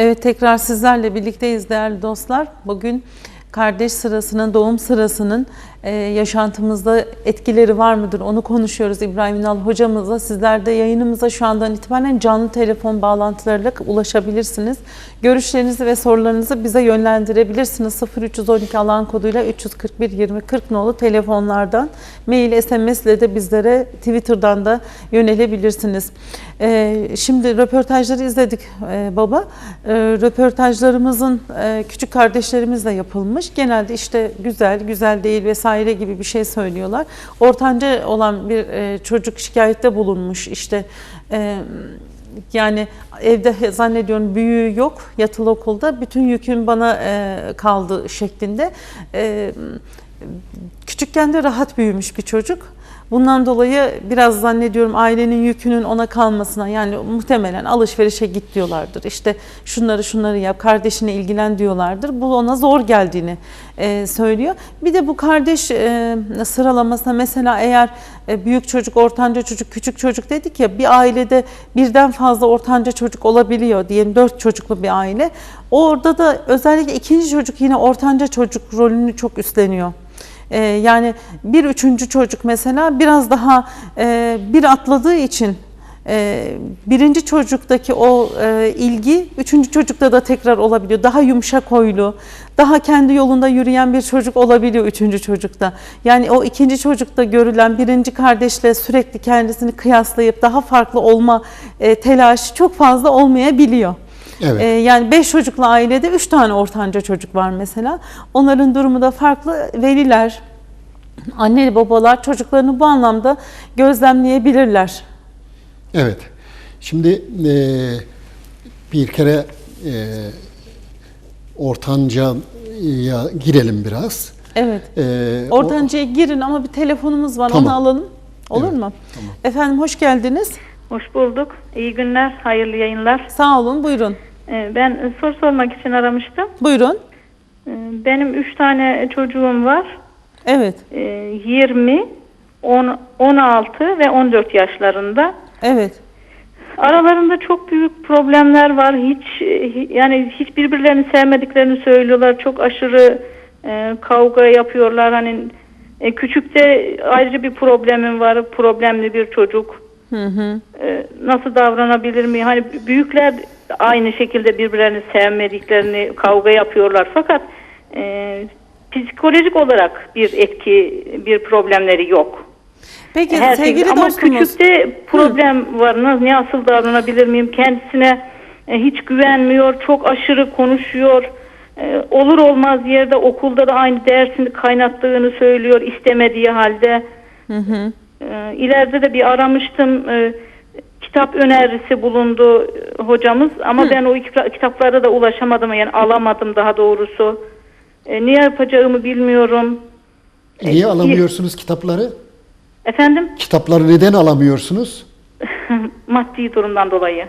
Evet tekrar sizlerle birlikteyiz değerli dostlar. Bugün kardeş sırasının, doğum sırasının e, yaşantımızda etkileri var mıdır onu konuşuyoruz İbrahim Ünal hocamızla. Sizler de yayınımıza şu andan itibaren canlı telefon bağlantılarıyla ulaşabilirsiniz. Görüşlerinizi ve sorularınızı bize yönlendirebilirsiniz. 0312 alan koduyla 341 20 40 nolu telefonlardan, mail, SMS ile de bizlere Twitter'dan da yönelebilirsiniz. E, şimdi röportajları izledik e, baba. E, röportajlarımızın e, küçük kardeşlerimizle yapılmış. Genelde işte güzel, güzel değil vesaire gibi bir şey söylüyorlar. Ortanca olan bir e, çocuk şikayette bulunmuş. İşte e, yani evde zannediyorum büyüğü yok yatılı okulda. Bütün yükün bana e, kaldı şeklinde. E, küçükken de rahat büyümüş bir çocuk. Bundan dolayı biraz zannediyorum ailenin yükünün ona kalmasına yani muhtemelen alışverişe git diyorlardır. İşte şunları şunları yap, kardeşine ilgilen diyorlardır. Bu ona zor geldiğini e, söylüyor. Bir de bu kardeş e, sıralamasına mesela eğer e, büyük çocuk, ortanca çocuk, küçük çocuk dedik ya bir ailede birden fazla ortanca çocuk olabiliyor diyelim dört çocuklu bir aile. Orada da özellikle ikinci çocuk yine ortanca çocuk rolünü çok üstleniyor. Ee, yani bir üçüncü çocuk mesela biraz daha e, bir atladığı için e, birinci çocuktaki o e, ilgi üçüncü çocukta da tekrar olabiliyor. Daha yumuşak huylu, daha kendi yolunda yürüyen bir çocuk olabiliyor üçüncü çocukta. Yani o ikinci çocukta görülen birinci kardeşle sürekli kendisini kıyaslayıp daha farklı olma e, telaşı çok fazla olmayabiliyor. Evet. Ee, yani 5 çocuklu ailede 3 tane ortanca çocuk var mesela. Onların durumu da farklı. Veliler, anne babalar çocuklarını bu anlamda gözlemleyebilirler. Evet. Şimdi e, bir kere e, ortancaya girelim biraz. Evet. E, o- Ortancaya girin ama bir telefonumuz var Tamam. onu alalım. Olur Evet, mu? tamam. Efendim hoş geldiniz. Hoş bulduk. İyi günler, hayırlı yayınlar. Sağ olun buyurun. Ee, Ben soru sormak için aramıştım. Buyurun. Ee, Benim üç tane çocuğum var. Evet. Ee, 20, 10, 16 ve 14 yaşlarında. Evet. Aralarında çok büyük problemler var. Hiç hi- yani hiç birbirlerini sevmediklerini söylüyorlar. Çok aşırı e, kavga yapıyorlar. Hani e, küçükte ayrıca bir problemim var. Problemli bir çocuk. Hı hı. e, nasıl davranabilir mi? Hani büyükler aynı şekilde birbirlerini sevmediklerini kavga yapıyorlar. Fakat e, psikolojik olarak bir etki, bir problemleri yok. Peki Her sevgili şey- ama dostumuz. küçükte problem var. Nasıl, nasıl davranabilir miyim? Kendisine e, hiç güvenmiyor, çok aşırı konuşuyor. E, olur olmaz yerde okulda da aynı dersini kaynattığını söylüyor istemediği halde. Hı hı. İleride de bir aramıştım. Ee, kitap önerisi bulundu e, hocamız ama ben o kita- kitaplara da ulaşamadım yani alamadım daha doğrusu. Ee, ne yapacağımı bilmiyorum. niye alamıyorsunuz kitapları? Efendim Kitapları neden alamıyorsunuz? maddi durumdan dolayı.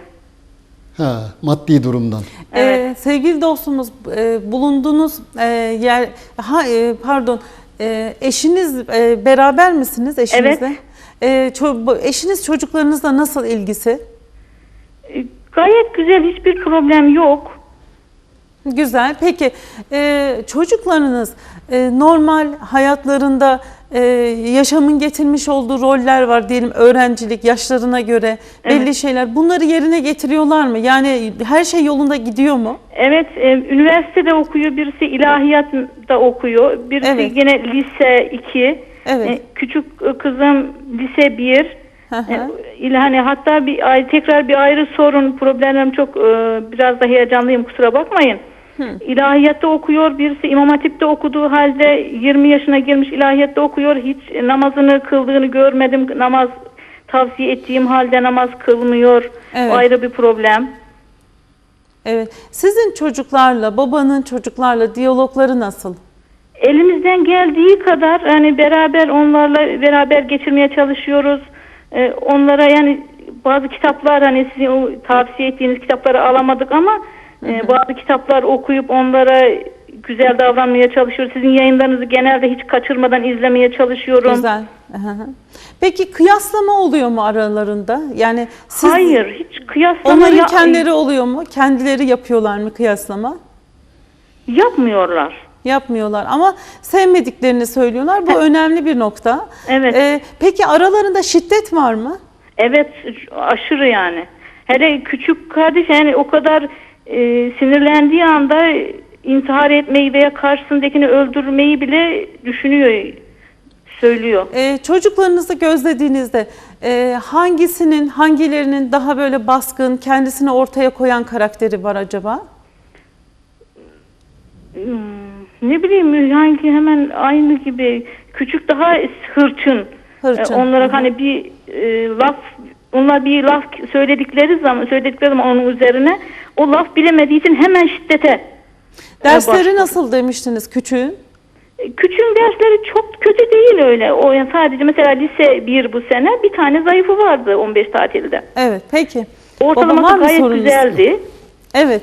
Ha, maddi durumdan. Ee, sevgili dostumuz e, bulunduğunuz e, yer ha e, pardon e, eşiniz e, beraber misiniz eşinizle? Evet. E, ço- bu- eşiniz çocuklarınızla nasıl ilgisi? Ee, Gayet güzel hiçbir problem yok. Güzel. Peki e, çocuklarınız e, normal hayatlarında e, yaşamın getirmiş olduğu roller var diyelim öğrencilik yaşlarına göre belli Evet. şeyler. Bunları yerine getiriyorlar mı? Yani her şey yolunda gidiyor mu? Evet, e, üniversitede okuyor, birisi ilahiyatta okuyor, birisi Evet. gene lise 2, Evet. E, küçük e, kızım lise 1. Hı hı. E, hani hatta bir ay tekrar bir ayrı sorun, problemlerim çok e, biraz da heyecanlıyım kusura bakmayın. İlahiyatta okuyor, birisi İmam Hatip'te okuduğu halde 20 yaşına girmiş ilahiyatta okuyor. Hiç namazını kıldığını görmedim. Namaz tavsiye ettiğim halde namaz kılmıyor. Evet. O ayrı bir problem. Evet. Sizin çocuklarla, babanın çocuklarla diyalogları nasıl? Elimizden geldiği kadar hani beraber onlarla beraber geçirmeye çalışıyoruz. Ee, onlara yani bazı kitaplar hani sizin o tavsiye ettiğiniz kitapları alamadık ama e, bazı kitaplar okuyup onlara güzel davranmaya çalışıyoruz. Sizin yayınlarınızı genelde hiç kaçırmadan izlemeye çalışıyorum. Güzel. Peki kıyaslama oluyor mu aralarında? Yani siz Hayır, hiç kıyaslama onların ya- kendileri oluyor mu? Kendileri yapıyorlar mı kıyaslama? yapmıyorlar. Yapmıyorlar ama sevmediklerini söylüyorlar. Bu önemli bir nokta. Evet. Ee, peki aralarında şiddet var mı? Evet, aşırı yani. Hele küçük kardeş yani o kadar e, sinirlendiği anda intihar etmeyi veya karşısındakini öldürmeyi bile düşünüyor, söylüyor. Ee, çocuklarınızı gözlediğinizde e, hangisinin, hangilerinin daha böyle baskın, kendisini ortaya koyan karakteri var acaba? Ne bileyim hangi hemen aynı gibi küçük daha hırçın. Hırçın, E, onlara hı. hani bir e, laf onlar bir laf söyledikleri zaman söyledikleri zaman onun üzerine o laf bilemediği için hemen şiddete. Dersleri başlıyor. nasıl demiştiniz küçüğün? E, Küçüğün dersleri çok kötü değil öyle. O yani sadece mesela lise 1 bu sene bir tane zayıfı vardı 15 tatilde. Evet, peki. Ortalaması gayet güzeldi. Evet.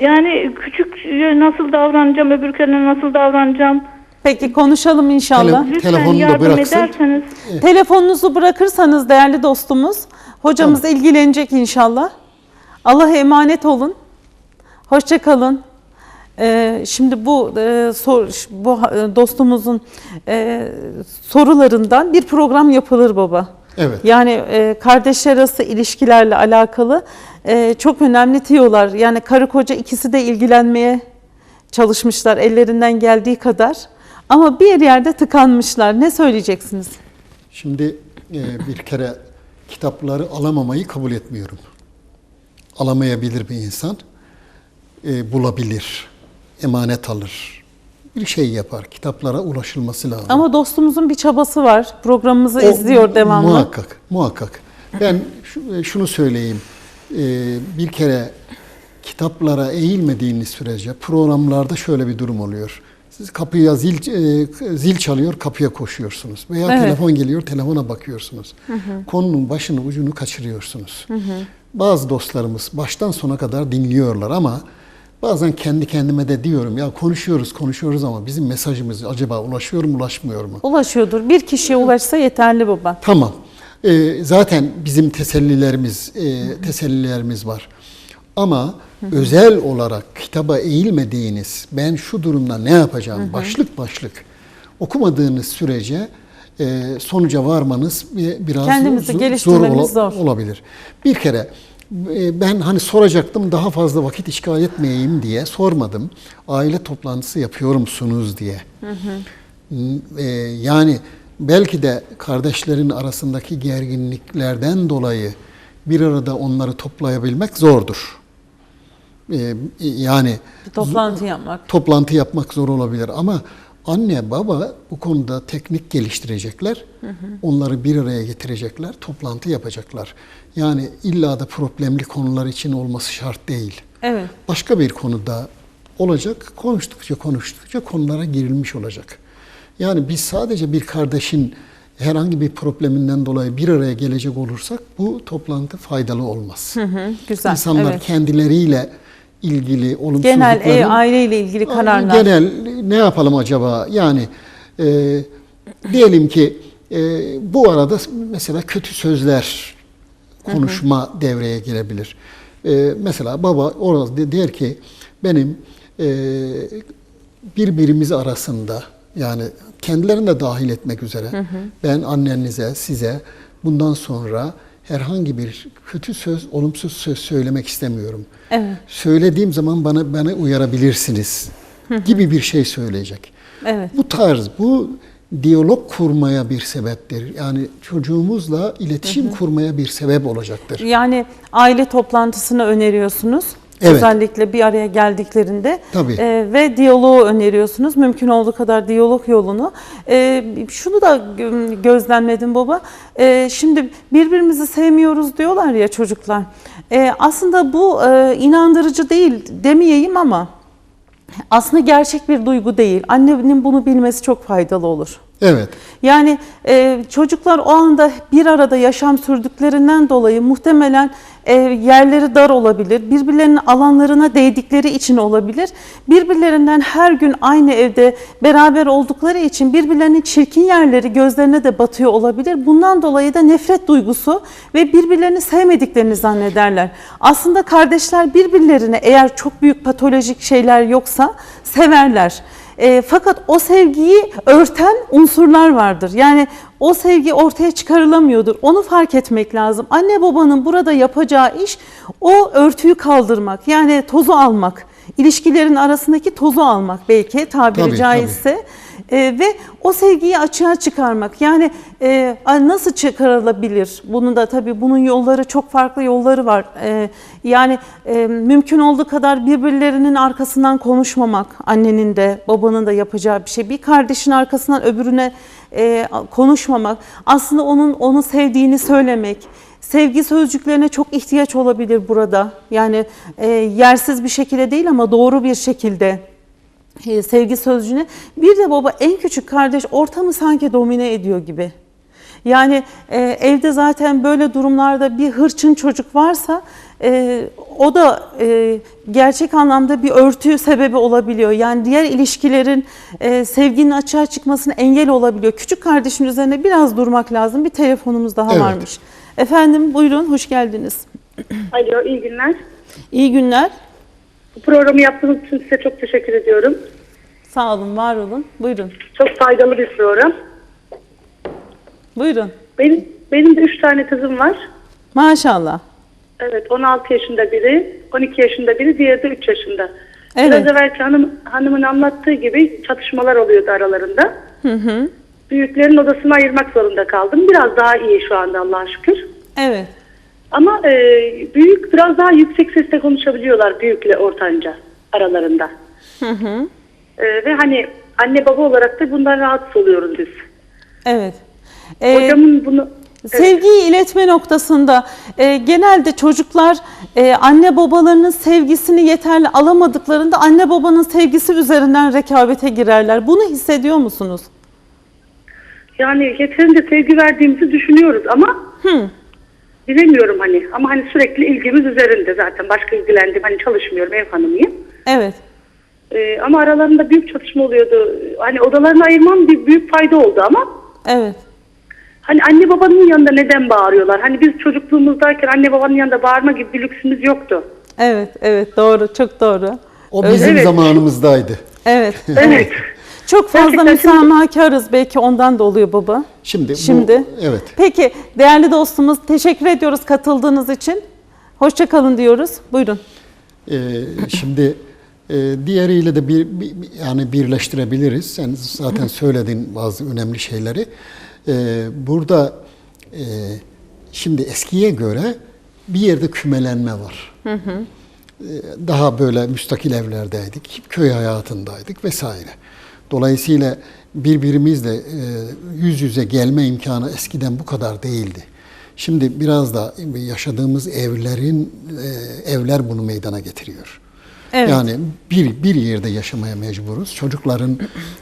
Yani küçük e, nasıl davranacağım, öbürlerine nasıl davranacağım? Peki konuşalım inşallah. Tele- Lütfen Telefonunu da yardım bıraksın. ederseniz. Telefonunuzu bırakırsanız değerli dostumuz, hocamız ilgilenecek inşallah. Allah'a emanet olun. Hoşça kalın. Ee, şimdi bu e, sor, bu e, dostumuzun e, sorularından bir program yapılır baba. Evet. Yani e, kardeşler arası ilişkilerle alakalı e, çok önemli tiyolar. Yani karı koca ikisi de ilgilenmeye çalışmışlar ellerinden geldiği kadar. Ama bir yerde tıkanmışlar. Ne söyleyeceksiniz? Şimdi e, bir kere kitapları alamamayı kabul etmiyorum. Alamayabilir bir insan. E, bulabilir. Emanet alır. Bir şey yapar. Kitaplara ulaşılması lazım. Ama dostumuzun bir çabası var. Programımızı O izliyor devamlı. Muhakkak, muhakkak. Ben şu- şunu söyleyeyim. Ee, bir kere kitaplara eğilmediğiniz sürece programlarda şöyle bir durum oluyor. Siz kapıya zil e, zil çalıyor, kapıya koşuyorsunuz. Veya Evet. telefon geliyor, telefona bakıyorsunuz. Konunun başını ucunu kaçırıyorsunuz. Bazı dostlarımız baştan sona kadar dinliyorlar ama bazen kendi kendime de diyorum ya konuşuyoruz konuşuyoruz ama bizim mesajımız acaba ulaşıyor mu ulaşmıyor mu? Ulaşıyordur. Bir kişiye ulaşsa yeterli baba. Tamam. Ee, zaten bizim tesellilerimiz, e, tesellilerimiz var. Ama özel olarak kitaba eğilmediğiniz, ben şu durumda ne yapacağım, başlık başlık okumadığınız sürece e, sonuca varmanız bir- biraz Kendimizi zor, zor, ola- zor. olabilir. Bir kere e, ben hani soracaktım daha fazla vakit işgal etmeyeyim diye sormadım. Aile toplantısı yapıyor musunuz diye. E, yani belki de kardeşlerin arasındaki gerginliklerden dolayı bir arada onları toplayabilmek zordur. E, yani Bir toplantı yapmak. toplantı yapmak zor olabilir ama anne baba bu konuda teknik geliştirecekler. Onları bir araya getirecekler, toplantı yapacaklar. Yani illa da problemli konular için olması şart değil. Evet. Başka bir konuda olacak, konuştukça konuştukça konulara girilmiş olacak. Yani biz sadece bir kardeşin herhangi bir probleminden dolayı bir araya gelecek olursak bu toplantı faydalı olmaz. Hı hı, güzel. İnsanlar evet. kendileriyle ilgili olumsuzlukların... Genel e, aileyle ilgili kararlar. Genel ne yapalım acaba? Yani e, diyelim ki e, bu arada mesela kötü sözler konuşma devreye girebilir. E, mesela baba orada de- der ki benim e, birbirimiz arasında yani kendilerini de dahil etmek üzere ben annenize size bundan sonra herhangi bir kötü söz, olumsuz söz söylemek istemiyorum. Evet. Söylediğim zaman bana bana uyarabilirsiniz gibi bir şey söyleyecek. Evet. Bu tarz, bu diyalog kurmaya bir sebeptir. Yani çocuğumuzla iletişim kurmaya bir sebep olacaktır. Yani aile toplantısını öneriyorsunuz. Evet. Özellikle bir araya geldiklerinde Tabii. Ee, ve diyaloğu öneriyorsunuz. Mümkün olduğu kadar diyalog yolunu. Ee, şunu da gö- gözlemledim baba. Ee, şimdi birbirimizi sevmiyoruz diyorlar ya çocuklar. Ee, aslında bu e, inandırıcı değil demeyeyim ama aslında gerçek bir duygu değil. Annenin bunu bilmesi çok faydalı olur. Evet. Yani e, çocuklar o anda bir arada yaşam sürdüklerinden dolayı muhtemelen e, yerleri dar olabilir, birbirlerinin alanlarına değdikleri için olabilir. Birbirlerinden her gün aynı evde beraber oldukları için birbirlerinin çirkin yerleri gözlerine de batıyor olabilir. Bundan dolayı da nefret duygusu ve birbirlerini sevmediklerini zannederler. Aslında kardeşler birbirlerine eğer çok büyük patolojik şeyler yoksa severler. E, fakat o sevgiyi örten unsurlar vardır. Yani o sevgi ortaya çıkarılamıyordur. Onu fark etmek lazım. Anne babanın burada yapacağı iş o örtüyü kaldırmak. Yani tozu almak. İlişkilerin arasındaki tozu almak belki tabiri Tabii, caizse. E, ve o sevgiyi açığa çıkarmak. Yani e, nasıl çıkarılabilir? Bunun da tabii bunun yolları çok farklı yolları var. E, yani e, mümkün olduğu kadar birbirlerinin arkasından konuşmamak annenin de babanın da yapacağı bir şey. Bir kardeşin arkasından öbürüne e, konuşmamak. Aslında onun onu sevdiğini söylemek. Sevgi sözcüklerine çok ihtiyaç olabilir burada. Yani e, yersiz bir şekilde değil ama doğru bir şekilde sevgi sözcüğüne. Bir de baba en küçük kardeş ortamı sanki domine ediyor gibi. Yani e, evde zaten böyle durumlarda bir hırçın çocuk varsa e, o da e, gerçek anlamda bir örtü sebebi olabiliyor. Yani diğer ilişkilerin e, sevginin açığa çıkmasına engel olabiliyor. Küçük kardeşin üzerine biraz durmak lazım. Bir telefonumuz daha Evet. varmış. Efendim buyurun hoş geldiniz. Alo, iyi günler. İyi günler. Bu programı yaptığınız için size çok teşekkür ediyorum. Sağ olun, var olun. Buyurun. Çok faydalı bir program. Buyurun. Benim benim de üç tane kızım var. Maşallah. Evet, 16 yaşında biri, 12 yaşında biri, diğeri de 3 yaşında. Evet. Biraz evvelki hanım, hanımın anlattığı gibi çatışmalar oluyordu aralarında. Hı hı. Büyüklerin odasını ayırmak zorunda kaldım. Biraz daha iyi şu anda Allah'a şükür. Evet. Ama e, büyük biraz daha yüksek sesle konuşabiliyorlar büyükle ortanca aralarında. Hı hı. E, ve hani anne baba olarak da bundan rahatsız oluyoruz biz. Evet. Ee, Hocamın bunu Evet. Sevgiyi iletme noktasında e, genelde çocuklar e, anne babalarının sevgisini yeterli alamadıklarında anne babanın sevgisi üzerinden rekabete girerler. Bunu hissediyor musunuz? Yani yeterince sevgi verdiğimizi düşünüyoruz ama Hı. Bilemiyorum hani. Ama hani sürekli ilgimiz üzerinde zaten. Başka ilgilendim. Hani çalışmıyorum, ev hanımıyım. Evet. Ee, ama aralarında büyük çatışma oluyordu. Hani odalarını ayırmam bir büyük fayda oldu ama Evet. hani anne babanın yanında neden bağırıyorlar? Hani biz çocukluğumuzdayken anne babanın yanında bağırma gibi bir lüksümüz yoktu. Evet, evet doğru, çok doğru. O bizim Evet. zamanımızdaydı. Evet. Evet. Çok fazla Gerçekten şimdi- müsamahakarız belki ondan da oluyor baba. Şimdi, Şimdi. bu evet. Peki değerli dostumuz teşekkür ediyoruz katıldığınız için. Hoşça kalın diyoruz. Buyurun. Ee, şimdi e, diğeriyle de bir, bir- yani birleştirebiliriz. Sen zaten söyledin bazı önemli şeyleri. Ee, burada e, şimdi eskiye göre bir yerde kümelenme var. Ee, Daha böyle müstakil evlerdeydik, köy hayatındaydık vesaire. Dolayısıyla birbirimizle e, yüz yüze gelme imkanı eskiden bu kadar değildi. Şimdi biraz da yaşadığımız evlerin e, evler bunu meydana getiriyor. Evet. Yani bir bir yerde yaşamaya mecburuz. Çocukların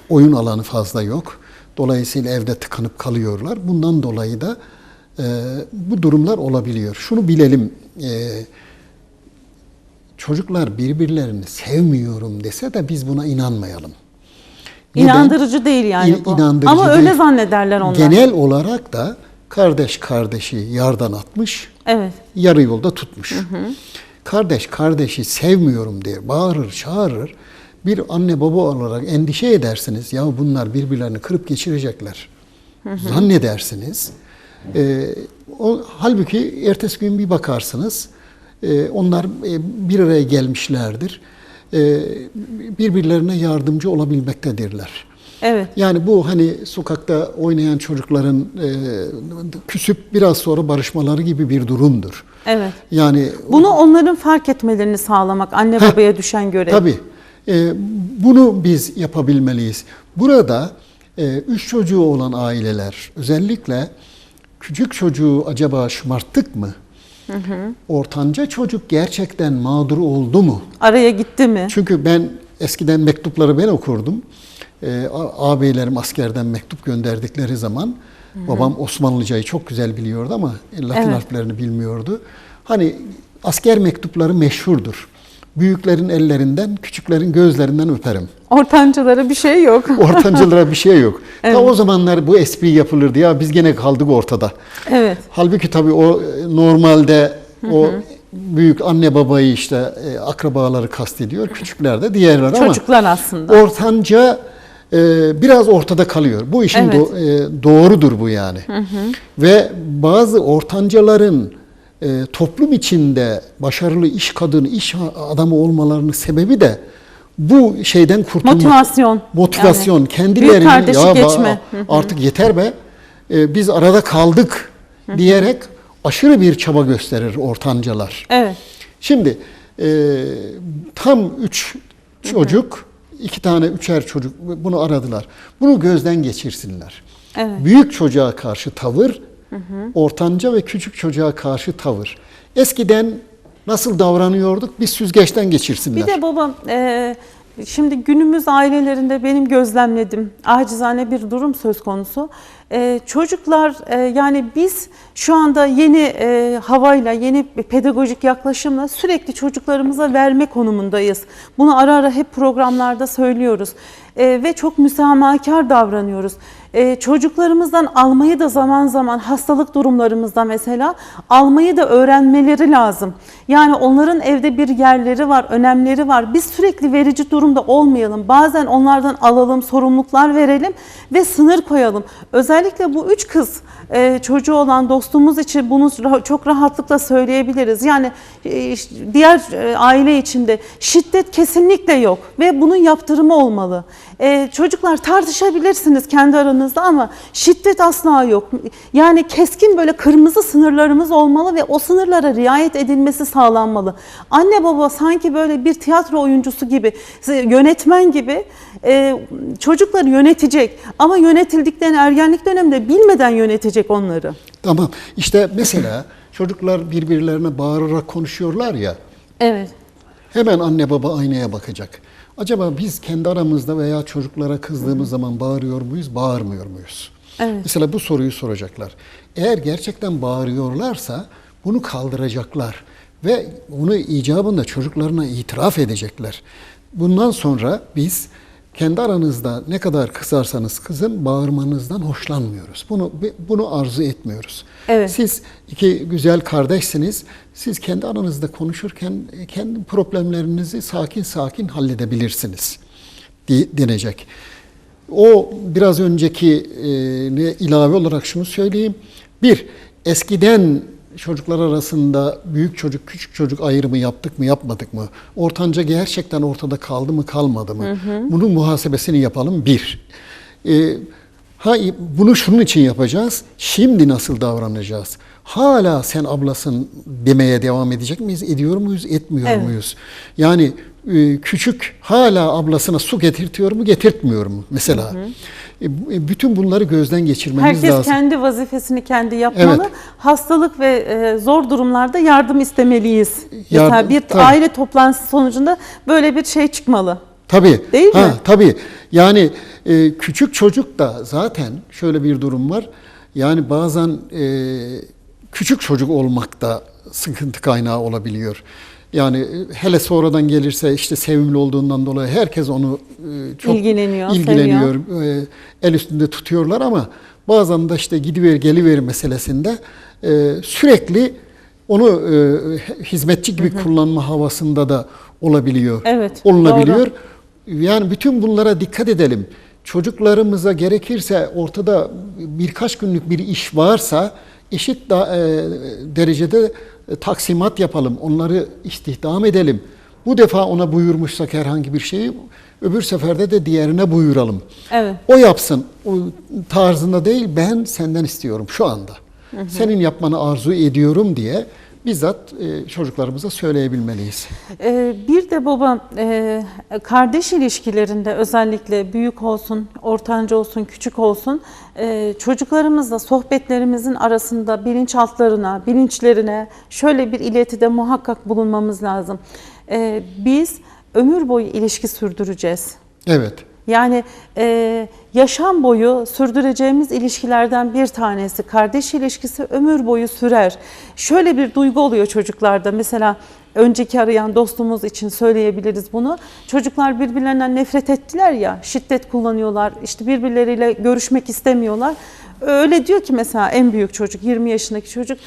oyun alanı fazla yok. Dolayısıyla evde tıkanıp kalıyorlar. Bundan dolayı da e, bu durumlar olabiliyor. Şunu bilelim. E, çocuklar birbirlerini sevmiyorum dese de biz buna inanmayalım. Neden? İnandırıcı değil yani bu. inandırıcı Ama öyle değil. zannederler onlar. Genel olarak da kardeş kardeşi yardan atmış, Evet. yarı yolda tutmuş. Kardeş kardeşi sevmiyorum diye bağırır, çağırır. Bir anne baba olarak endişe edersiniz. Ya bunlar birbirlerini kırıp geçirecekler. Zannedersiniz. Ee, o, halbuki ertesi gün bir bakarsınız. e, onlar e, bir araya gelmişlerdir. E, birbirlerine yardımcı olabilmektedirler. Evet. Yani bu hani sokakta oynayan çocukların e, küsüp biraz sonra barışmaları gibi bir durumdur. Evet. Yani Bunu onların fark etmelerini sağlamak anne Heh, babaya düşen görev. tabii e, bunu biz yapabilmeliyiz. Burada e, üç çocuğu olan aileler özellikle küçük çocuğu acaba şımarttık mı? Ortanca çocuk gerçekten mağdur oldu mu? Araya gitti mi? Çünkü ben eskiden mektupları ben okurdum. e, a- ağabeylerim askerden mektup gönderdikleri zaman babam Osmanlıcayı çok güzel biliyordu ama Latin Evet. harflerini bilmiyordu. Hani asker mektupları meşhurdur. Büyüklerin ellerinden, küçüklerin gözlerinden öperim. Ortancalara bir şey yok. Ortancılara bir şey yok. Evet. Ta o zamanlar bu espri yapılırdı ya biz gene kaldık ortada. evet. Halbuki tabii o e, normalde o büyük anne babayı işte e, akrabaları kastediyor. Küçükler de diğerler ama Çocuklar aslında. ortanca e, biraz ortada kalıyor. Bu işin Evet. do- doğrudur bu yani. Ve bazı ortancaların e, toplum içinde başarılı iş kadını, iş adamı olmalarının sebebi de bu şeyden kurtulmak. Motivasyon. Motivasyon. Yani. Kendilerini ya geçme. artık yeter be e, biz arada kaldık diyerek aşırı bir çaba gösterir ortancalar. Evet. Şimdi e, tam üç çocuk, iki tane üçer çocuk bunu aradılar. Bunu gözden geçirsinler. Evet. Büyük çocuğa karşı tavır, ortanca ve küçük çocuğa karşı tavır. Eskiden nasıl davranıyorduk bir süzgeçten geçirsinler. Bir de baba e, şimdi günümüz ailelerinde benim gözlemledim acizane bir durum söz konusu. E, çocuklar e, yani biz şu anda yeni e, havayla yeni pedagojik yaklaşımla sürekli çocuklarımıza verme konumundayız. Bunu ara ara hep programlarda söylüyoruz. E, ve çok müsamahakar davranıyoruz. E, çocuklarımızdan almayı da zaman zaman hastalık durumlarımızda mesela almayı da öğrenmeleri lazım. Yani onların evde bir yerleri var, önemleri var. Biz sürekli verici durumda olmayalım. Bazen onlardan alalım, sorumluluklar verelim ve sınır koyalım. Özellikle bu üç kız e, çocuğu olan dostumuz için bunu çok rahatlıkla söyleyebiliriz. Yani e, diğer e, aile içinde şiddet kesinlikle yok ve bunun yaptırımı olmalı. E, çocuklar tartışabilirsiniz kendi aranızda ama şiddet asla yok. Yani keskin böyle kırmızı sınırlarımız olmalı ve o sınırlara riayet edilmesi sağlanmalı. Anne baba sanki böyle bir tiyatro oyuncusu gibi, yönetmen gibi e, çocukları yönetecek ama yönetildiklerini ergenlik döneminde bilmeden yönetecek onları. Tamam. İşte mesela çocuklar birbirlerine bağırarak konuşuyorlar ya. Evet. Hemen anne baba aynaya bakacak. Acaba biz kendi aramızda veya çocuklara kızdığımız zaman bağırıyor muyuz, bağırmıyor muyuz? Evet. Mesela bu soruyu soracaklar. Eğer gerçekten bağırıyorlarsa bunu kaldıracaklar ve bunu icabında çocuklarına itiraf edecekler. Bundan sonra biz kendi aranızda ne kadar kızarsanız kızın bağırmanızdan hoşlanmıyoruz. Bunu bunu arzu etmiyoruz. Evet. Siz iki güzel kardeşsiniz. Siz kendi aranızda konuşurken kendi problemlerinizi sakin sakin halledebilirsiniz denecek. O biraz önceki e, ne ilave olarak şunu söyleyeyim. Bir, eskiden çocuklar arasında büyük çocuk küçük çocuk ayrımı yaptık mı yapmadık mı? Ortanca gerçekten ortada kaldı mı kalmadı mı? Bunun muhasebesini yapalım bir. E, ha, bunu şunun için yapacağız. Şimdi nasıl davranacağız? Hala sen ablasın demeye devam edecek miyiz? Ediyor muyuz? Etmiyor Evet. muyuz? Yani e, küçük hala ablasına su getirtiyor mu, getirtmiyor mu mesela? Bu- e, Bütün bunları gözden geçirmemiz Herkes lazım. kendi vazifesini kendi yapmalı. Evet. Hastalık ve e, zor durumlarda yardım istemeliyiz. Yardım- Mesela bir tabii. aile toplantısı sonucunda böyle bir şey çıkmalı. Tabii. Değil ha, mi? Tabii. Yani e, küçük çocuk da zaten şöyle bir durum var. Yani bazen e, küçük çocuk olmak da sıkıntı kaynağı olabiliyor. Yani e, hele sonradan gelirse işte sevimli olduğundan dolayı herkes onu e, çok İlgileniyor, ilgileniyor. E, el üstünde tutuyorlar ama bazen de işte gidiver geliver meselesinde sürekli onu hizmetçi gibi kullanma havasında da olabiliyor. Evet, Olunabiliyor. Yani bütün bunlara dikkat edelim. Çocuklarımıza gerekirse ortada birkaç günlük bir iş varsa eşit da, e, derecede e, taksimat yapalım. Onları istihdam edelim. Bu defa ona buyurmuşsak herhangi bir şeyi öbür seferde de diğerine buyuralım. Evet. O yapsın. O tarzında değil ben senden istiyorum şu anda. Senin yapmanı arzu ediyorum diye bizzat e, çocuklarımıza söyleyebilmeliyiz. Ee, bir de baba e, kardeş ilişkilerinde özellikle büyük olsun, ortanca olsun, küçük olsun e, çocuklarımızla sohbetlerimizin arasında bilinçaltlarına, bilinçlerine şöyle bir iletide muhakkak bulunmamız lazım. E, biz ömür boyu ilişki sürdüreceğiz. Evet. Yani e, yaşam boyu sürdüreceğimiz ilişkilerden bir tanesi kardeş ilişkisi ömür boyu sürer. Şöyle bir duygu oluyor çocuklarda mesela önceki arayan dostumuz için söyleyebiliriz bunu. Çocuklar birbirlerinden nefret ettiler ya şiddet kullanıyorlar işte birbirleriyle görüşmek istemiyorlar. Öyle diyor ki mesela en büyük çocuk 20 yaşındaki çocuk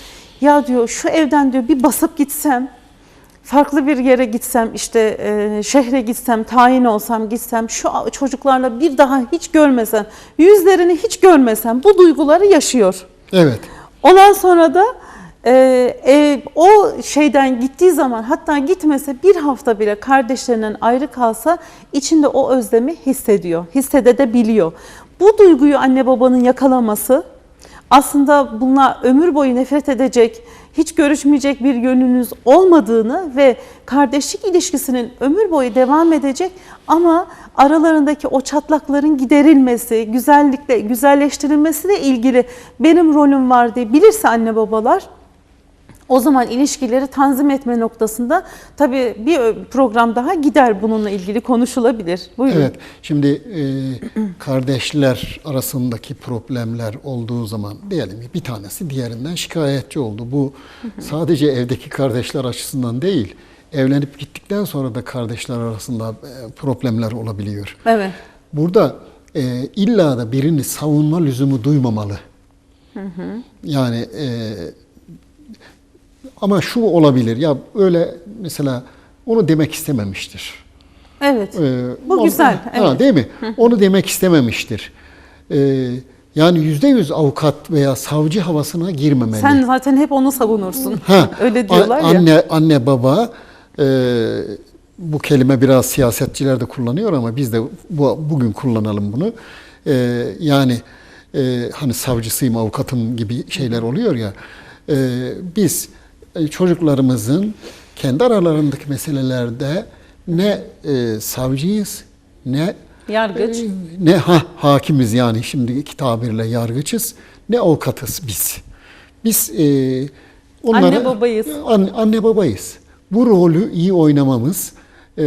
ya diyor şu evden diyor bir basıp gitsem farklı bir yere gitsem işte e, şehre gitsem tayin olsam gitsem şu çocuklarla bir daha hiç görmesem yüzlerini hiç görmesem bu duyguları yaşıyor. Evet. Ondan sonra da e, e, o şeyden gittiği zaman hatta gitmese bir hafta bile kardeşlerinden ayrı kalsa içinde o özlemi hissediyor. Hissedebiliyor. Bu duyguyu anne babanın yakalaması aslında bunlar ömür boyu nefret edecek, hiç görüşmeyecek bir yönünüz olmadığını ve kardeşlik ilişkisinin ömür boyu devam edecek ama aralarındaki o çatlakların giderilmesi, güzellikle güzelleştirilmesiyle ilgili benim rolüm var diye bilirse anne babalar o zaman ilişkileri tanzim etme noktasında tabii bir program daha gider bununla ilgili konuşulabilir. Buyurun. Evet. Şimdi e, kardeşler arasındaki problemler olduğu zaman diyelim ki bir tanesi diğerinden şikayetçi oldu. Bu sadece evdeki kardeşler açısından değil, evlenip gittikten sonra da kardeşler arasında e, problemler olabiliyor. Evet. Burada e, illa da birini savunma lüzumu duymamalı. Yani e, ama şu olabilir ya öyle mesela onu demek istememiştir. Evet. Ee, Bu o- güzel, Ha, evet. değil mi? Onu demek istememiştir. Ee, yani yüzde yüz avukat veya savcı havasına girmemeli. Sen zaten hep onu savunursun. Ha, Öyle diyorlar ya. anne, Anne baba e, bu kelime biraz siyasetçiler de kullanıyor ama biz de bu, bugün kullanalım bunu. E, yani e, hani savcısıyım, avukatım gibi şeyler oluyor ya. E, biz çocuklarımızın kendi aralarındaki meselelerde ne e, savcıyız ne Yargıç. e, ne ha, hakimiz yani şimdiki tabirle yargıçız ne avukatız biz. Biz e, onlara, Anne babayız. An- anne babayız. Bu rolü iyi oynamamız e,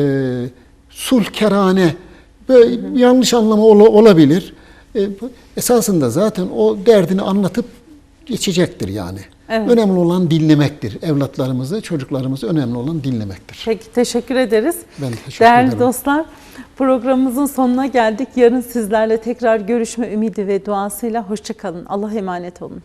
sulhkerane böyle yanlış anlama ola- olabilir. E, esasında zaten o derdini anlatıp geçecektir yani. Evet. Önemli olan dinlemektir. Evlatlarımızı, çocuklarımızı önemli olan dinlemektir. Peki teşekkür ederiz. Ben teşekkür Değerli ederim. dostlar programımızın sonuna geldik. Yarın sizlerle tekrar görüşme ümidi ve duasıyla hoşçakalın. Allah emanet olun.